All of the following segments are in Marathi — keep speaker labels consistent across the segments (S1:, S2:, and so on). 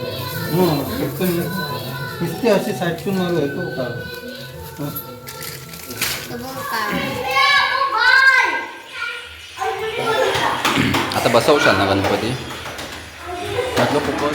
S1: हो, हं, नुसते असे साठवून मारू येतो का?
S2: आता बसवशाल ना गणपती. म्हटलं खूपच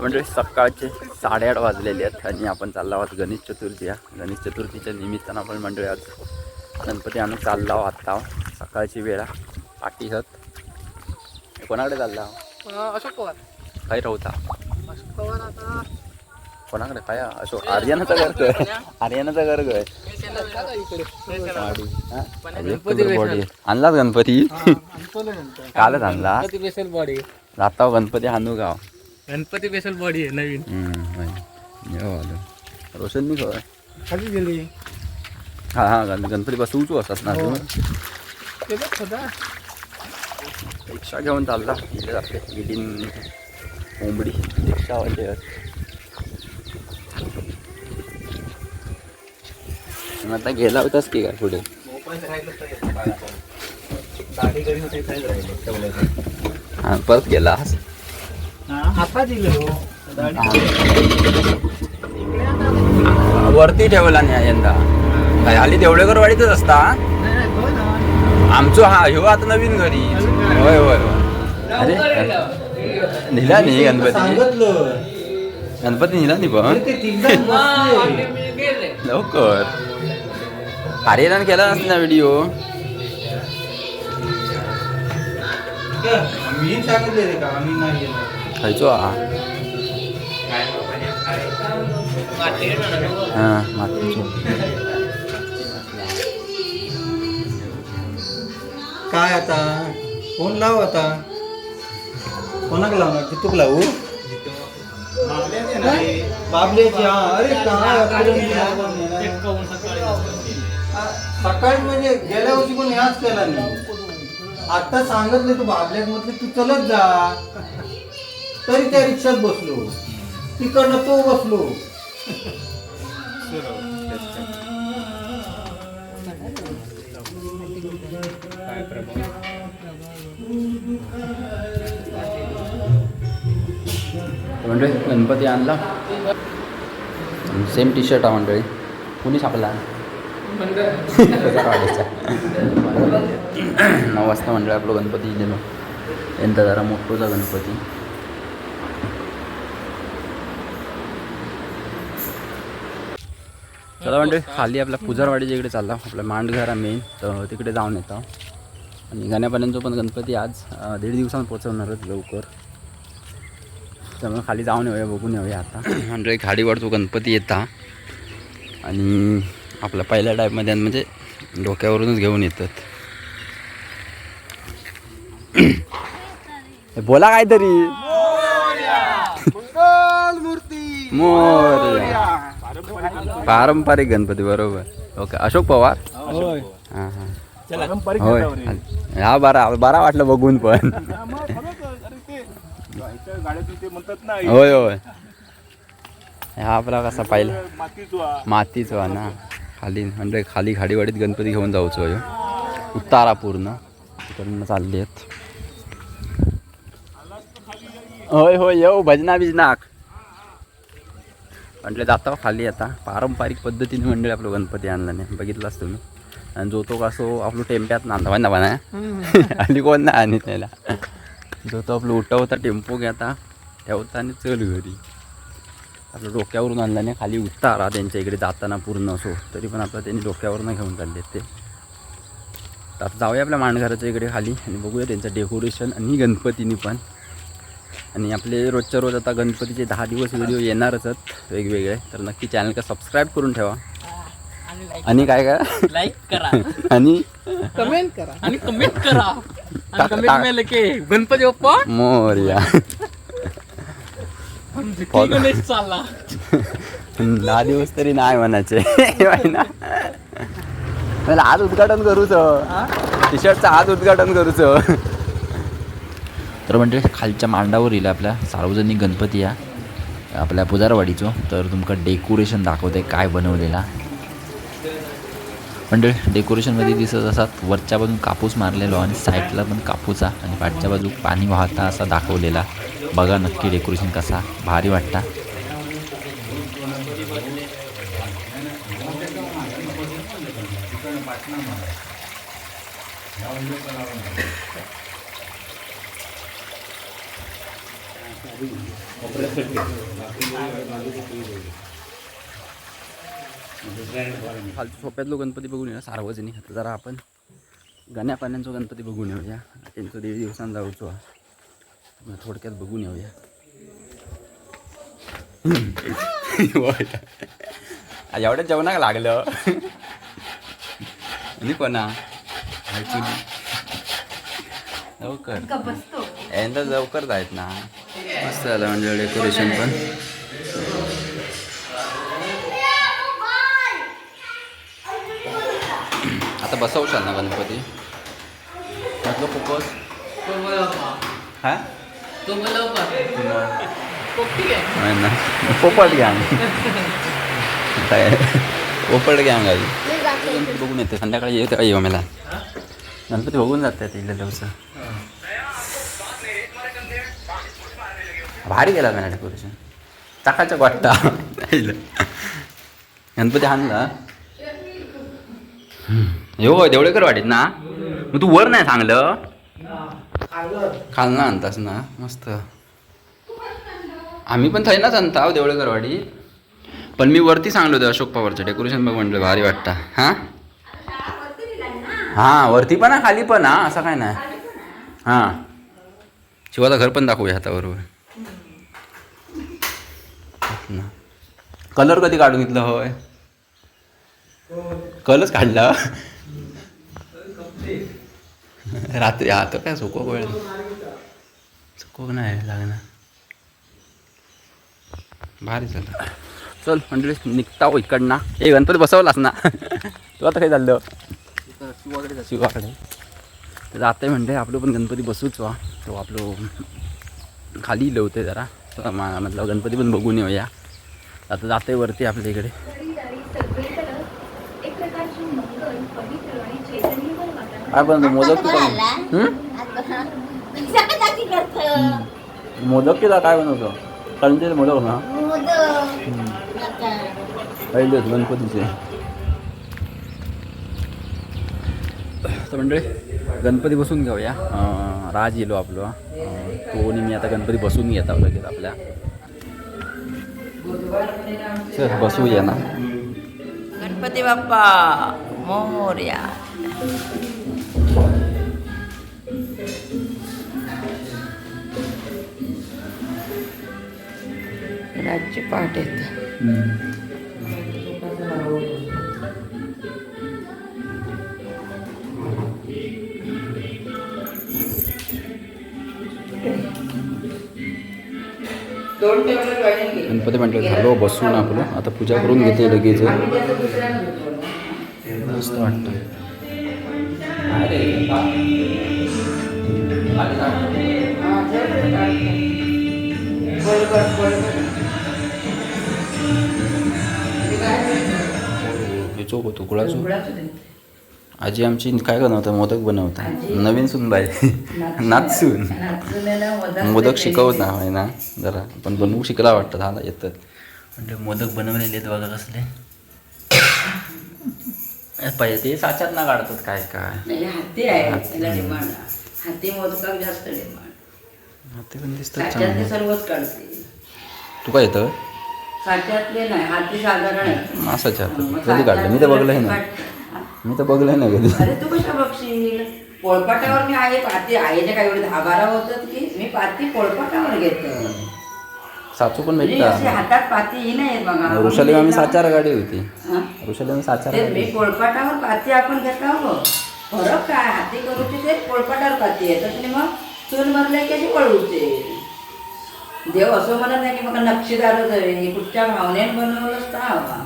S2: म्हणजे सकाळचे साडेआठ वाजलेले आहेत आणि आपण चाललो आहोत गणेश चतुर्थी या. गणेश चतुर्थीच्या निमित्तानं आपण मंडळी आज गणपती आणून चाललो आहोत आता. सकाळची वेळा पाठी हत. कोणाकडे चालला
S3: अशोक पवार.
S2: काही राहता
S3: अशोक पवार आता
S2: कोणाकडे? काय अशोक? आर्यनाचा घर आर्यनाचा घर
S3: गणपती
S2: बॉडी आणलाच गणपती. कालच आणला.
S3: गणपती बेसल बॉडी
S2: जाता गणपती हानू गाव.
S3: गणपती बेसल बॉडी आहे नवीन.
S2: आलो. रोशननी खबर
S1: खाली गेली.
S2: हा हा गण गणपती बसवूचू असतात ना. तू
S1: बघ होता
S2: रिक्षा घेऊन चालला. इथे जाते. गिलीन कोंबडी. रिक्षावाले. मग आता गेला होतास की काय पुढे? हा परत गेलास
S1: आता दिलो
S2: वरती ठेवला नाही यंदा. काय हल्ली देवळेकर वाडीतच असता? आमचो हा ह्यो आता नवीन घरी. होय होय अरे निला नाही गणपती. गणपती निला नाही पण. लवकर. आर्यनान केला नसता ना व्हिडिओ?
S1: मी सांगितले का आम्ही नाही
S2: खायचो आहा हा
S1: काय आता फोन लाव आता कोणाक लावणार जितूक लावू बाबल्याची हा अरे काय सकाळी म्हणजे गेल्या वर्षी पण ह्याच केला नाही. आता सांगितलं तू बाबल्यात म्हटलं तू चलत जा. तरी त्या रिक्षात बसलो. तिकडनं तो बसलो.
S2: मंडळी गणपती आणला. सेम टी शर्ट आहे मंडळी कुणी छापला नऊ वाजता मंडळी आपलं गणपती गेलो यंदा जरा मोठोचा गणपती. चला म्हणजे खाली आपल्या पुजारवाडीच्या इकडे चालला. आपलं मांडघर मेन तर तिकडे जाऊन येतो. आणि गाण्यापर्यंत पण गणपती आज दीड दिवसांत पोचवणारच लवकर. त्यामुळे खाली जाऊन येऊया बघून येऊया आता. म्हणजे गाडीवर तो गणपती येता. आणि आपल्या पहिल्या टाईपमध्ये म्हणजे डोक्यावरूनच घेऊन येतात. बोला काहीतरी. मोर पारंपरिक गणपती बरोबर. ओके अशोक पवार? हां हां. होय. हा बरा बरा वाटलं बघून पण. होय होय. हा आपला कसा पाहिला? मातीचा ना. खाली म्हणजे खाली खाडीवाडीत गणपती घेऊन जाऊचो ह्यो. उतारा पूर्ण. तिकडनं चालली आहेत होय होय येऊ भजना बिजनाक म्हटलं जाता खाली आता. पारंपरिक पद्धतीने मंडळी आपलं गणपती आणला नाही बघितलाच तुम्ही. आणि जो तो कसो आपलं टेम्प्यात नांदा ना बना आणि कोण नाही आणि त्याला. जो तो आपलं उठवता टेम्पो घेता ठेवता आणि चल घरी. आपलं डोक्यावरून आणला नाही खाली उतारा त्यांच्या इकडे जाताना पूर्ण असो. तरी पण आपलं त्यांनी डोक्यावरून घेऊन चालले ते. आता जाऊया आपल्या माणघराच्या इकडे खाली आणि बघूया त्यांचं डेकोरेशन आणि गणपतीनी पण. आणि आपले रोजच्या रोज आता गणपतीचे दहा दिवस व्हिडिओ येणारच आहेत वेगवेगळे. तर नक्की चॅनल का सबस्क्राईब करून ठेवा. आणि काय काय
S3: लाईक करा.
S2: आणि
S3: कमेंट करा. आणि कमेंट करा. आणि
S2: टाक-
S3: कमेंट
S2: टाक.
S3: मेल के गणपती बाप्पा?
S2: मोर्या.
S3: की गणेश चालला.
S2: दहा दिवस तरी नाही म्हणायचे. ना? मला आज उद्घाटन करूच. टी शर्टचं आज उद्घाटन करूच. तर म्हणजे खालच्या मांडावर येईल आपल्या सार्वजनिक गणपती या आपल्या पुजारवाडीचो. तर तुमका डेकोरेशन दाखवते काय बनवलेला. म्हणजे डेकोरेशनमध्ये दिसत असतात वरच्या बाजून कापूस मारलेलो आणि साईडला पण कापूस आहे. आणि पाठच्या बाजू पाणी वाहता असा दाखवलेला. बघा नक्की डेकोरेशन कसा भारी वाटता. खालच्या सोप्यातलो गणपती बघून येऊया सार्वजनिक आता जरा आपण गण्या पाण्याचा गणपती बघून येऊया. त्यांचं दीड दिवसांनी जाऊचो. थोडक्यात बघून येऊया. आज एवढ्या जेवणाक लागलं. आणि कोणा? लवकर. यंदा लवकर जायत ना. मस्त झालं म्हणजे डेकोरेशन पण. आता बसवशाल ना गणपती? म्हटलं खूपच हा? नाही ना पोपट गँग. काय? पोपट गँग आहे गणपती बघून येते. संध्याकाळी येते येऊ मला गणपती बघून जाते इथल्या दिवसा. भारी गेला मला डेकोरेशन चाकाच्या वाटता. गणपती आणला हो देवळेकर वाटीत ना? मग तू वर नाही सांगलं? खालना आणतास ना. मस्त. आम्ही पण थंयनाच आणता हो देवळेकर वाडी. पण मी वरती सांगलो होतं अशोक पवारचं. डेकोरेशन बघ म्हटलं भारी वाटतं. हां? हां वरती पण खाली पण हा असं काय नाही. हां. शिवाचं घर पण दाखवूया आता बरोबर. कलर कधी काढून घेतलं होय? कलच काढला? रात्री हा तर काय सुको वेळ सुको नाही लागणार. भारी झालं. चल म्हणजे निघता हो इकडनं. ए गणपती बसवलास ना. तू आता काय झालं शिवाकडे. शिवाकडे तर आता म्हणते आपलं पण गणपती बसूच वा. तो आपलं खाली लवते जरा. मतलब म्हटलं गणपती पण बघून येऊया. आता जाते वरती आपल्या इकडे.
S4: एक प्रकारची मंगल पवित्र आणि चैतन्यमय वातावरण
S2: काय मोदक मोदक किंवा काय बनवतो? कंचे मोदक ना पहिलेच गणपतीचे. तर मंडळी गणपती बसून घेऊया. राज येलो आपलं. तो आणि मी आता गणपती बसून घेत लगेच आपल्या. चल बसूया ना
S5: गणपती बाप्पा मोर्या राज्य पाठ येत
S2: गणपती म्हटलं झालो बसून आपलं. आता पूजा करून घेते लगेच. मस्त वाटतं. हे चोक होतो गुळाचो आजी आमची काय बनवतात मोदक बनवतात नवीन सुनबाई. नाचसून मोदक शिकवत ना आहे ना. जरा पण बनवू शिकला वाटतं झाला येतं. म्हणजे मोदक बनवलेले आहेत बघा कसले. ए, पहिले ते साच्यात ना काढतात काय काय.
S5: नाही हाती आहे. मोदकाक जास्त
S2: पण दिसतात
S5: सर्वच काढते.
S2: तू काय येतं?
S5: साच्यातले नाही हाती साधारण आहे.
S2: मासाच्या कधी काढलं? मी तर बघलंही नाही.
S5: काढते.
S2: मी तर बघलंही नाही कधी.
S5: अरे तू कशा बघशील? पोळपाटावर मी आहे पाती आईच्या काय एवढे दहा बारा होतात की मी पाती पोळपाटावर घेतो.
S2: साचू पण
S5: अशी
S2: भेटता
S5: हातात पाती ही नाही येत बघा
S2: ऋषाली आम्ही साचार गाडी होती.
S5: हा?
S2: ऋषाली आम्ही साचार
S5: ते
S2: गाडी
S5: मी पोळपाटावर पाती आपण घेता हो. फरक काय? हाती करूची ते पोळपाटावर पाती आहे तर मग चूल मारले की अशी पळवते देव असं म्हणत नाही की मग नक्षीदारच आहे कुठच्या भावनेने बनवलंच तर हवा.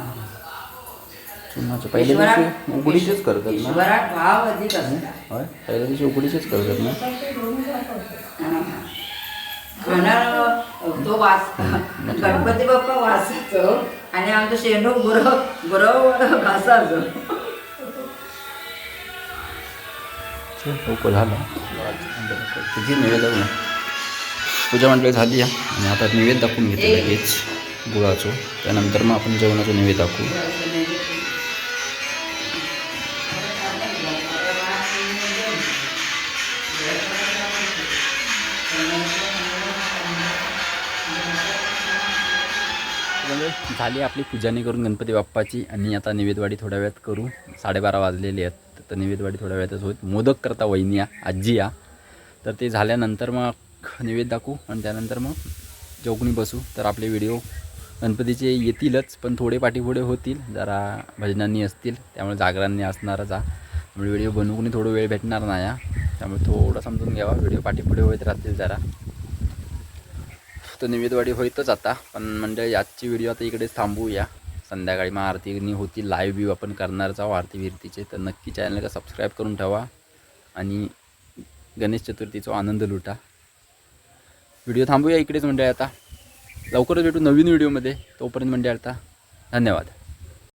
S2: चुनाचं पहिल्या दिवशी उकडीचेच करतात ना.
S5: ईश्वरात भाव अधिक असतात.
S2: होय? पहिल्या दिवशी उकडीचेच करतात ना.
S5: खाणार तो वास. गणपती बाप्पा वासाचो आणि आमचं शेंडू गुरव गुरव भासाचो
S2: लवकर झालं. नैवेद्य पूजा मंडळी झाली आणि आता नैवेद्य दाखवून घेते लगेच गुळाचं. त्यानंतर मग आपण जेवणाचं नैवेद्य दाखवू. झाली आपली पूजाने करून गणपती बाप्पाची. आणि आता नैवेद्यवाडी थोड्या वेळात करू. साडेबारा वाजलेले आहेत. तर नैवेद्यवाडी थोड्या वेळातच होत मोदक करता वहिनी या आजी या. तर ते झाल्यानंतर मग निवेद दाखवू. आणि त्यानंतर मग चौकणी बसू. तर आपले व्हिडिओ गणपतीचे येतीलच पण थोडे पाठीपुढे होतील. जरा भजनांनी असतील. त्यामुळे जागरांनी असणारच हा त्यामुळे व्हिडिओ बनवून थोडं वेळ भेटणार नाही त्यामुळे थोडं समजून घ्यावा. व्हिडिओ पाठीपुढे होत राहतील जरा. तर निवेदवाडी होईतच आता. पण म्हणजे आजची व्हिडिओ आता इकडेच थांबूया. संध्याकाळी मग आरती होती लाईव्ह व्यू आपण करणारच आहोत आरती विरतीचे तर नक्की चॅनलला सबस्क्राईब करून ठेवा. आणि गणेश चतुर्थीचा आनंद लुटा. व्हिडिओ थांबूया इकडेच म्हणजे आता. लवकरच भेटू नवीन व्हिडिओमध्ये तोपर्यंत म्हणजे आता धन्यवाद.